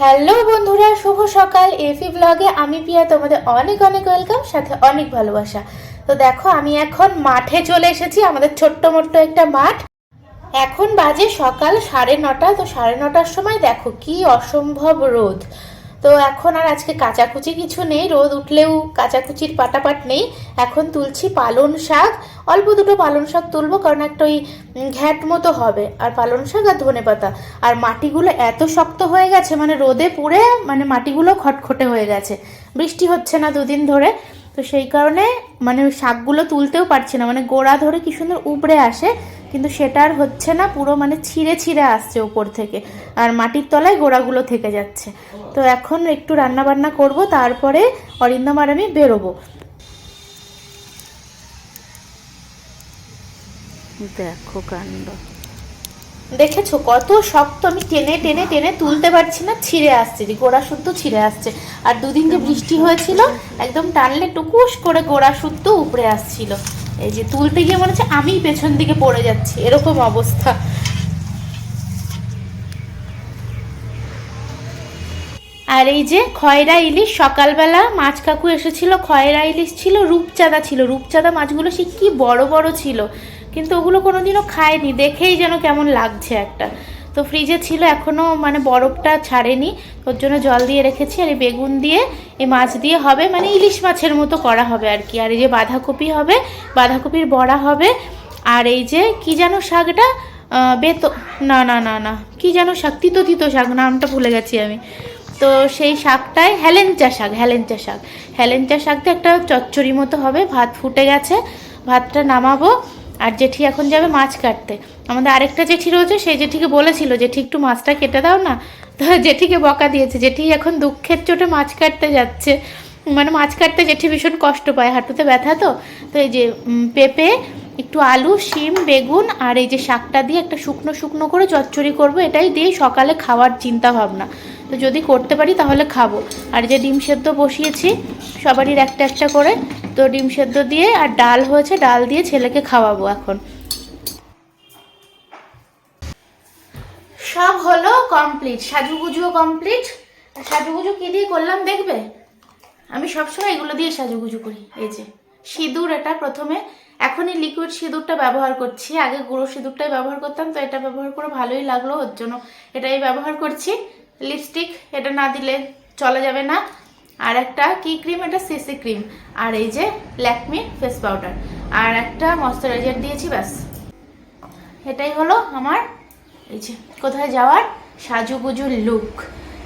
Hello বন্ধুরা, শুভ সকাল। এফি ব্লগে আমি পিয়া তোমাদের অনেক অনেক ওয়েলকাম সাথে অনেক ভালোবাসা। তো দেখো, আমি এখন মাঠে চলে এসেছি, আমাদের ছোট্ট মোট্ট একটা মাঠ। এখন বাজে সকাল সাড়ে নটা, তো সাড়ে নটার সময় দেখো কি অসম্ভব রোদ। তো এখন আর আজকে কাচাকুচি কিছু নেই, রোদ উঠলেও কাচাকুচির পাটাপাট নেই। এখন তুলছি পালন শাক, অল্প দুটো পালন শাক তুলবো কারণ একটা ওই ঘ্যাট মতো হবে। আর পালন শাক আর ধনে পাতা। আর মাটিগুলো এত শক্ত হয়ে গেছে মানে রোদে পুড়ে মানে মাটিগুলো খটখটে হয়ে গেছে। বৃষ্টি হচ্ছে না দুদিন ধরে। তো সেই কারণে মানে শাকগুলো তুলতেও পারছি না। মানে গোড়া ধরে কি সুন্দর উপড়ে আসে, কিন্তু সেটা আর হচ্ছে না, পুরো মানে ছিঁড়ে ছিঁড়ে আসছে ওপর থেকে। আর মাটির তলায় গোড়াগুলো থেকে যাচ্ছে। তো এখন একটু রান্না বান্না করব তারপরে অরিন্দম আর আমি বেরোবো। দেখো কাণ্ড। দেখেছ কত শক্ত? আমি টেনে টেনে টেনে তুলতে পারছি না ছিঁড়ে আসছে যে গোড়া শুদ্ধ ছিঁড়ে আসছে। আর দুদিন যে বৃষ্টি হয়েছিল একদম টানলে টুকুস করে গোড়া শুদ্ধ উপরে আসছিল। এই যে তুলতে গিয়ে মনে হচ্ছে আমি পেছন দিকে পড়ে যাচ্ছি এরকম অবস্থা। আর এই যে খয়রা ইলিশ, সকালবেলা মাছ কাকু এসেছিল, খয়রা ইলিশ ছিল, রূপচাঁদা ছিল। রূপচাঁদা মাছগুলো সে কি বড় বড় ছিল। কিন্তু ওগুলো কোনোদিনও খায়নি। দেখেই যেন কেমন লাগছে একটা। তো ফ্রিজে ছিল এখনও মানে বরফটা ছাড়েনি। ওর জন্য জল দিয়ে রেখেছি আর এই বেগুন দিয়ে এই মাছ দিয়ে হবে মানে ইলিশ মাছের মতো করা হবে আর কি। আর এই যে বাঁধাকপি হবে, বাঁধাকপির বড়া হবে, আর এই যে কি যেন শাকটা বেত না না না না, কি যেন শাক, তিতো তিতো শাক, নামটা ভুলে গেছি আমি। তো সেই শাকটায় হেলেঞ্চা শাক হেলেঞ্চা শাক। হেলেঞ্চা শাকটা একটা চচ্চড়ি মতো হবে, ভাত ফুটে গেছে, ভাতটা নামাবো, আর জেঠি এখন যাবে মাছ কাটতে। আমাদের আরেকটা জেঠি রয়েছে, সেই জেঠিকে বলেছিল, জেঠি, একটু মাছটা কেটে দাও না? তো জেঠিকে বকা দিয়েছে, জেঠি, এখন দুঃখের চোটে মাছ কাটতে যাচ্ছে। মানে মাছ কাটতে জেঠি ভীষণ কষ্ট পায়, হাঁটুতে ব্যথা তো। তো এই যে পেঁপে, একটু আলু, শিম, বেগুন, আর এই যে শাকটা দিয়ে একটা শুকনো শুকনো করে চচ্চড়ি করব, এটাই দিয়ে সকালে খাওয়ার চিন্তা ভাবনা। তো যদি করতে পারি তাহলে খাব। আর যে ডিম সেদ্ধ বসিয়েছি, সবারই একটা একটা করে, তো ডিম সেদ্ধ দিয়ে আর ডাল হয়েছে, ডাল দিয়ে ছেলেকে খাওয়াবো এখন। সব হলো কমপ্লিট সাজুগুজুও কমপ্লিট সাজুগুজু কি দিয়ে করলাম দেখবে? আমি সবসময় এগুলো দিয়ে সাজুগুজু করি, এই যে। সিঁদুর এটা প্রথমে, এখনই লিকুইড সিঁদুরটা ব্যবহার করছি। আগে গুঁড়ো সিঁদুরটাই ব্যবহার করতাম, তো এটা ব্যবহার করে ভালোই লাগল, ওর জন্য এটাই ব্যবহার করছি। লিপস্টিক এটা না দিলে চলা যাবে না। আর একটা কি ক্রিম এটা সিসি ক্রিম আর এই যে ল্যাকমি ফেস পাউডার আর একটা ময়শ্চারাইজার দিয়েছি, ব্যাস। এটাই হলো আমার, এই যে কোথায় যাওয়ার সাজুগুজু লুক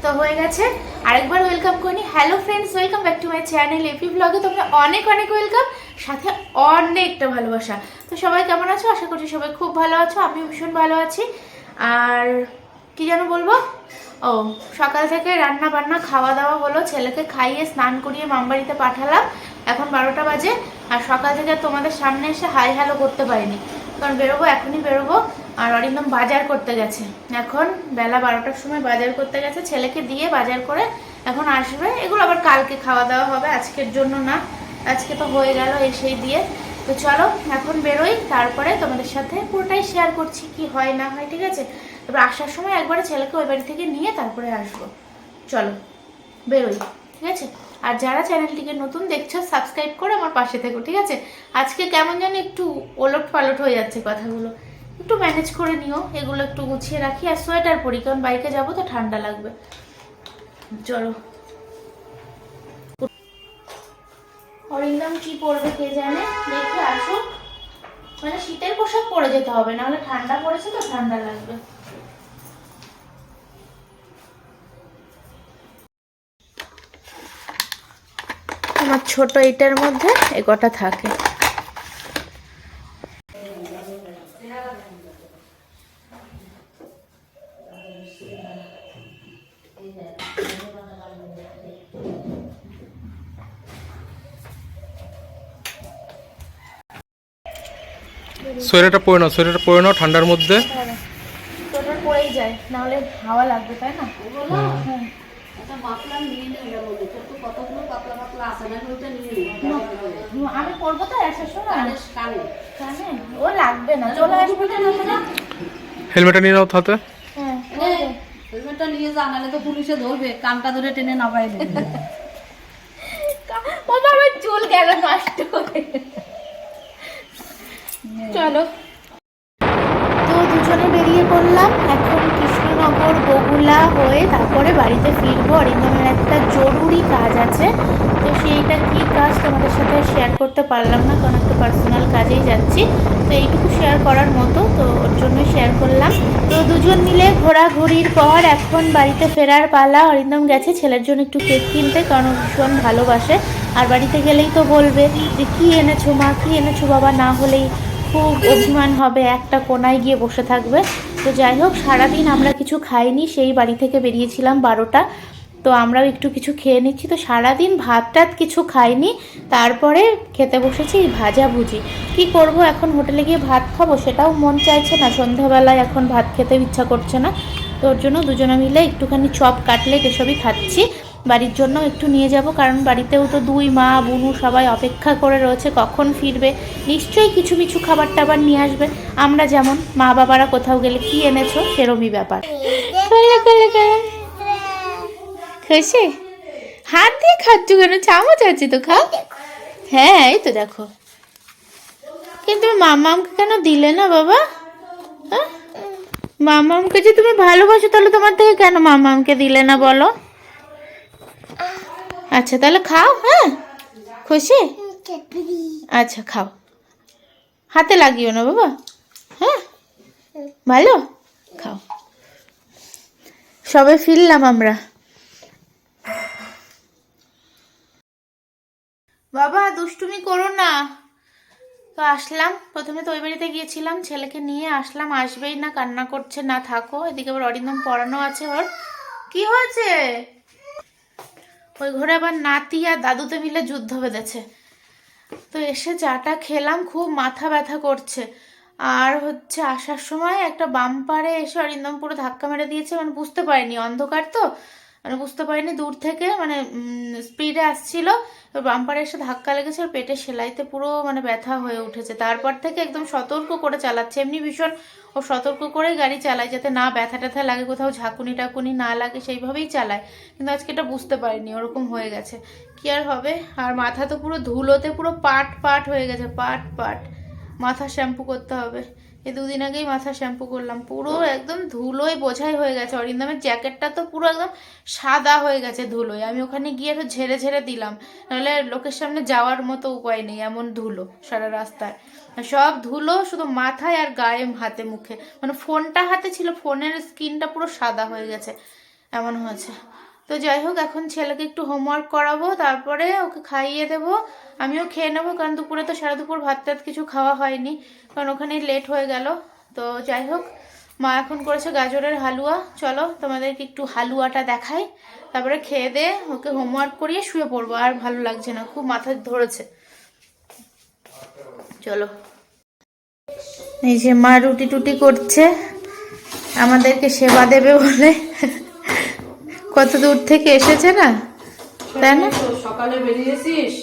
তো হয়ে গেছে। আরেকবার ওয়েলকাম করি। Hello friends welcome back to my channel AP ব্লগে তোমরা অনেক অনেক ওয়েলকাম সাথে অনেকটা ভালোবাসা। তো সবাই কেমন আছো? আশা করছি সবাই খুব ভালো আছো। আমিও ভীষণ ভালো আছি। আর কি যেন বলব? ও, সকাল থেকে রান্না বান্না খাওয়া দাওয়া হলো, ছেলেকে খাইয়ে স্নান করিয়ে মামবাড়িতে পাঠালাম। এখন বারোটা বাজে আর সকাল থেকে তোমাদের সামনে এসে হাই হ্যালো করতে পারিনি। কারণ বেরোবো, এখনই বেরোবো। আর অরিন্দম বাজার করতে গেছে। এখন বেলা বারোটার সময় বাজার করতে গেছে। ছেলেকে দিয়ে বাজার করে এখন আসবে। এগুলো আবার কালকে খাওয়া দাওয়া হবে, আজকের জন্য না। আজকে তো হয়ে গেল এসেই দিয়ে। তো চলো, এখন বেরোই। তারপরে তোমাদের সাথে পুরোটাই শেয়ার করছি কি হয় না হয়, ঠিক আছে? তবে আসার সময় একবারে ছেলেকে ওই বাড়ি থেকে নিয়ে তারপরে আসব। চলো, বেরোই, ঠিক আছে? আর যারা চ্যানেলটিকে নতুন দেখছ সাবস্ক্রাইব করে আমার পাশে থেকো, ঠিক আছে? আজকে কেমন যেন একটু ওলট পালট হয়ে যাচ্ছে কথাগুলো। একটু ম্যানেজ করে নিও, এগুলো একটু গুছিয়ে রাখি। আর সোয়েটার পরি, কারণ বাইকে যাব তো ঠান্ডা লাগবে। চলো। অরিন্দম কি পরবে কে জানে? দেখে আসুক। মানে শীতের পোশাক পরে যেতে হবে, নাহলে ঠান্ডা পড়েছে তো ঠান্ডা লাগবে। আমার ছোট এটার মধ্যে এ কটা থাকে। সোয়েটারটা পরে নাও সোয়েটারটা পরে নাও ঠান্ডার মধ্যে। টোটাল পরেই যায় নাহলে হাওয়া লাগবে তাই না? আমি পরবো তো কানে। জানে ও লাগবে না চলে আসবে হেলমেটটা নিয়ে নাও হাতে। হ্যাঁ। হেলমেটটা নিয়ে যা নাহলে তো পুলিশে ধরবে কানটা ধরে টেনে নামাই দেবে। আমার চুল গেল নষ্ট চলো। তো দুজনে বেরিয়ে পড়লাম এখন কৃষ্ণনগর বগুলা হয়ে তারপরে বাড়িতে ফিরবো। অরিন্দমের একটা জরুরি কাজ আছে। তো সেইটা কি কাজ তোমাদের সাথে শেয়ার করতে পারলাম না, কারণ একটা পার্সোনাল কাজেই যাচ্ছি। তো এইটুকু শেয়ার করার মতো, তো ওর জন্য শেয়ার করলাম। তো দুজন মিলে ঘোরাঘুরির পর এখন বাড়িতে ফেরার পালা। অরিন্দম গেছে ছেলের জন্য একটু কেক কিনতে, কারণ ভীষণ ভালোবাসে। আর বাড়িতে গেলেই তো বলবে যে, কী এনেছো মা? কী এনেছো বাবা? না হলেই খুব অভিমান হবে, একটা কোনায় গিয়ে বসে থাকবে। তো যাই হোক, সারাদিন আমরা কিছু খাইনি, সেই বাড়ি থেকে বেরিয়েছিলাম বারোটা। তো আমরাও একটু কিছু খেয়ে নিচ্ছি। তো সারাদিন ভাত টাত কিছু খাইনি, তারপরে খেতে বসেছি ভাজা ভুজি। কি করব এখন? হোটেলে গিয়ে ভাত খাব? সেটাও মন চাইছে না। সন্ধ্যাবেলায় এখন ভাত খেতে ইচ্ছা করছে না। তো ওর জন্য দুজনে মিলে একটুখানি চপ, কাটলেট এসবই খাচ্ছি। বাড়ির জন্য একটু নিয়ে যাব কারণ বাড়িতেও তো দুই মা বুনু সবাই অপেক্ষা করে রয়েছে কখন ফিরবে? নিশ্চয়ই কিছু কিছু খাবার টাবার নিয়ে আসবে। আমরা যেমন মা বাবারা কোথাও গেলে কি এনেছো সেরমই ব্যাপার। খুশি? হাত দিয়ে খাচ্ছ কেন? চামচ আছে তো খাও। হ্যাঁ এই তো দেখো। কিন্তু মামামকে কেন দিলে না বাবা? হ্যাঁ? মামামকে যে তুমি ভালোবাসো তাহলে তোমার থেকে কেন মামামকে দিলে না বলো? আচ্ছা তাহলে খাও হ্যাঁ? খুশি? আচ্ছা খাও। হাতে লাগিও না বাবা। হ্যাঁ? ভালো? খাও। সবে ফিরলাম আমরা। বাবা দুষ্টুমি করো না। তো আসলাম। প্রথমে তো ওই বাড়িতে গিয়েছিলাম। ছেলেকে নিয়ে আসলাম। আসবেই না কান্না করছে না থাকো। এদিকে আবার অরিন্দম পড়ানো আছে ওর। কি হয়েছে? ওই ঘরে আবার নাতি আর দাদুতে মিলে যুদ্ধ বেঁধেছে। তো এসে চাটা খেলাম, খুব মাথা ব্যথা করছে। আর হচ্ছে আসার সময় একটা বাম্পারে এসে অরিন্দম পুরো ধাক্কা মেরে দিয়েছে মানে বুঝতে পারিনি, অন্ধকার তো। মানে বুঝতে পারিনি, দূর থেকে মানে স্পিডে আসছিল বাম্পারে এসে ধাক্কা লেগেছে পেটে সেলাইতে পুরো মানে ব্যথা হয়ে উঠেছে। তারপর থেকে একদম সতর্ক করে চালাচ্ছে, এমনি ভীষণ ও সতর্ক করে গাড়ি চালায় যাতে না ব্যথা ট্যাথা লাগে, কোথাও ঝাঁকুনি টাকুনি না লাগে, সেইভাবেই চালায়। কিন্তু আজকে এটা বুঝতে পারিনি, ওরকম হয়ে গেছে। কি আর হবে? আর মাথা তো পুরো ধুলোতে পুরো পাট পাট হয়ে গেছে পাট পাট মাথা শ্যাম্পু করতে হবে। এই দুদিন আগেই মাথা শ্যাম্পু করলাম। পুরো একদম ধুলোয় বোঝাই হয়ে গেছে। অরিন্দমের জ্যাকেটটা তো পুরো একদম সাদা হয়ে গেছে ধুলোয়। আমি ওখানে গিয়ে একটু ঝেড়ে ঝেড়ে দিলাম। নাহলে লোকের সামনে যাওয়ার মতো উপায় নেই, এমন ধুলো সারা রাস্তায়। সব ধুলো শুধু মাথায় আর গায়ে হাতে মুখে। মানে ফোনটা হাতে ছিল, ফোনের স্ক্রিনটা পুরো সাদা হয়ে গেছে। এমন হয়েছে। তো যাই হোক, এখন ছেলেকে একটু হোমওয়ার্ক করাবো, তারপরে ওকে খাইয়ে দেবো। আমিও খেয়ে নেব, কারণ দুপুরে তো সারা দুপুর ভাত টাত কিছু খাওয়া হয়নি, কারণ ওখানে লেট হয়ে গেল। তো যাই হোক, মা এখন করেছে গাজরের হালুয়া। চলো তোমাদেরকে একটু হালুয়াটা দেখাই। তারপরে খেয়ে দে, ওকে হোমওয়ার্ক করিয়ে শুয়ে পড়ব, আর ভালো লাগছে না, খুব মাথা ধরেছে। চলো। এই যে মা রুটি টুটি করছে, আমাদেরকে সেবা দেবে বলে। কত দূর থেকে এসেছে না? তাই না? সকালে বেরিয়েছিস?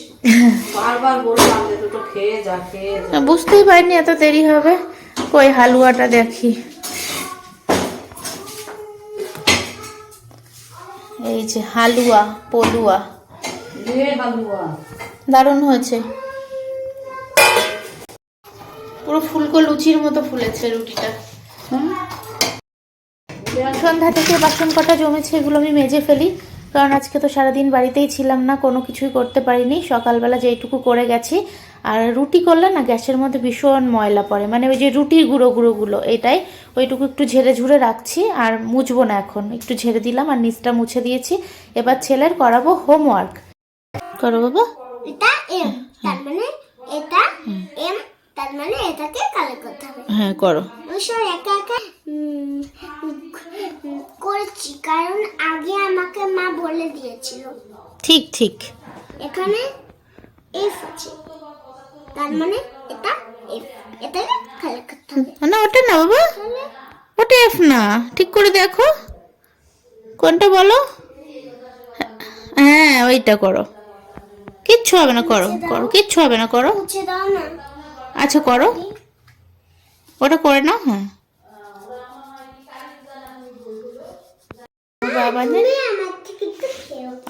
বুঝতেই পারিনি এত দেরি হবে। কই হালুয়াটা দেখি। এই যে হালুয়া পলুয়া। হালুয়া। দারুণ হয়েছে। পুরো ফুলকো লুচির মতো ফুলেছে রুটিটা? সন্ধ্যা থেকে বাসন কটা জমেছে এগুলো আমি মেজে ফেলি। কারণ আজকে তো সারাদিন বাড়িতেই ছিলাম না কোনো কিছুই করতে পারিনি। সকালবেলা যেইটুকু করে গেছি আর রুটি করলে না গ্যাসের মধ্যে ভীষণ ময়লা পড়ে। মানে ওই যে রুটির গুঁড়ো গুঁড়োগুলো এটাই। ওইটুকু একটু ঝেড়ে ঝুড়ে রাখছি আর মুছবো না এখন। একটু ঝেড়ে দিলাম আর নিচটা মুছে দিয়েছি। এবার ছেলের করাবো হোমওয়ার্ক। করো বাবা। এটা এম তার মানে এটা এম তার মানে এটাকে কালেক্ট করতে হবে। হ্যাঁ করো। অবশ্য একা একা করেছি কারণ আগে আমাকে মা বলে দিয়েছিল। ঠিক ঠিক। এখানে এফ আছে। তার মানে এটা এফ এটাকে কালেক্ট করতে হবে। না ওটা না বাবা। ওটা এফ না। ঠিক করে দেখো। কোনটা বলো? হ্যাঁ ওইটা করো। কিচ্ছু হবে না করো করো। কিচ্ছু হবে না করো। মুছে দাও না। আচ্ছা করো। ওটা করে নাও হ্যাঁ। নে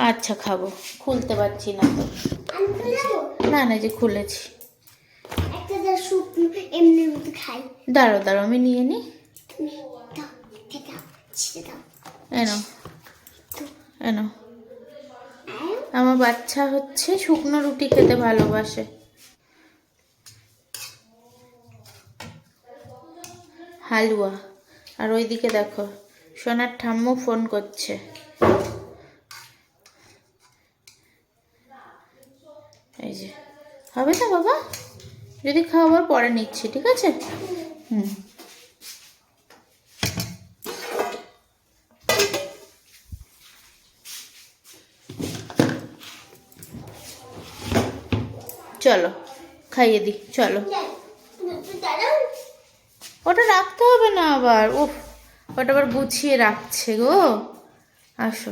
আচ্ছা খাব। খুলতে পারছি না। তো না না যে খুলেছি। দাঁড়ো দাঁড়ো আমি নিয়ে দাও এনো এনো আমার বাচ্চা হচ্ছে শুকনো রুটি খেতে ভালোবাসে। হালুয়া। আর ওইদিকে দেখো, সোনার ঠাম্মু ফোন করছে। এই যে, হবে না বাবা? যদি খাওয়াবার পরে নিচ্ছি, ঠিক আছে? হুম। চলো, খাইয়ে দিই চলো। ওটা রাখতে হবে না আবার। উফ, ওটা আবার গুছিয়ে রাখছে গো। আসো।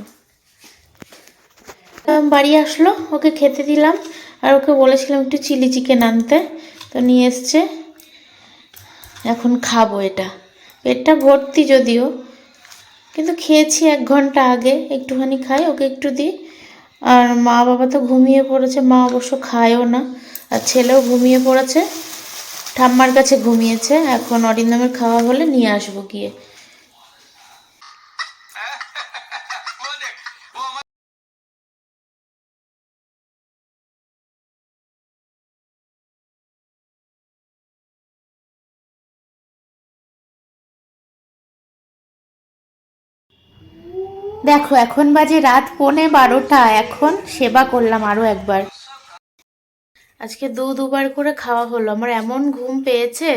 বাড়ি আসলো, ওকে খেতে দিলাম। আর ওকে বলেছিলাম একটু চিলি চিকেন আনতে, তো নিয়ে এসছে। এখন খাব এটা। পেটটা ভর্তি যদিও, কিন্তু খেয়েছি এক ঘণ্টা আগে, একটুখানি খাই, ওকে একটু দিই। আর মা বাবা তো ঘুমিয়ে পড়েছে, মা অবশ্য খায়ও না, আর ছেলেও ঘুমিয়ে পড়েছে। ঠাম্মার কাছে ঘুমিয়েছে। এখন অরিন্দমের খাওয়া হলে নিয়ে আসব গিয়ে। দেখো, এখন বাজে রাত পৌনে বারোটা। এখন সেবা করলাম আরও একবার। আজকে দু, দুবার করে খাওয়া হলো। আমার এমন ঘুম পেয়েছে,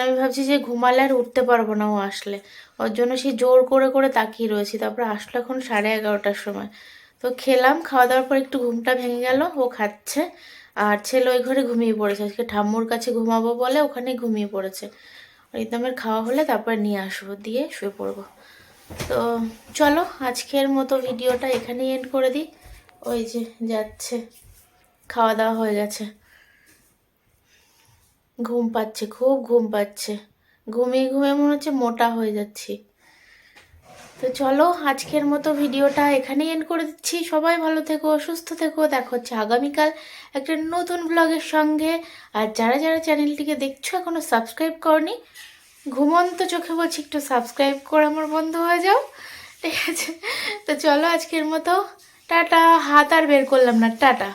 আমি ভাবছি যে ঘুমালে আর উঠতে পারব না ও আসলে। ওর জন্য সেই জোর করে করে তাকিয়ে রয়েছি। তারপর আসলো এখন সাড়ে এগারোটার সময়। তো খেলাম, খাওয়া দাওয়ার পর একটু ঘুমটা ভেঙে গেল, ও খাচ্ছে। আর ছেলে ওই ঘরে ঘুমিয়ে পড়েছে। আজকে ঠাম্মুর কাছে ঘুমাবো বলে ওখানে ঘুমিয়ে পড়েছে। রিতমের খাওয়া হলে তারপর নিয়ে আসব, দিয়ে শুয়ে পড়ব। তো চলো, আজকের মতো ভিডিওটা এখানেই এন্ড করে দিই। ওই যে যাচ্ছে, খাওয়া দাওয়া হয়ে গেছে। ঘুম পাচ্ছে, খুব ঘুম পাচ্ছে। ঘুমিয়ে ঘুমিয়ে মনে হচ্ছে মোটা হয়ে যাচ্ছি। তো চলো, আজকের মতো ভিডিওটা এখানেই এন্ড করে দিচ্ছি। সবাই ভালো থেকো, সুস্থ থেকো। দেখা হচ্ছে আগামীকাল একটা নতুন ব্লগের সঙ্গে। আর যারা যারা চ্যানেলটিকে দেখছ এখনও সাবস্ক্রাইব করনি, ঘুমন্ত চোখে বলছি একটু সাবস্ক্রাইব করে আমার বন্ধ হয়ে যাও। ঠিক আছে? তো চলো আজকের মতো, টাটা। হাত আর বের করলাম না, টাটা।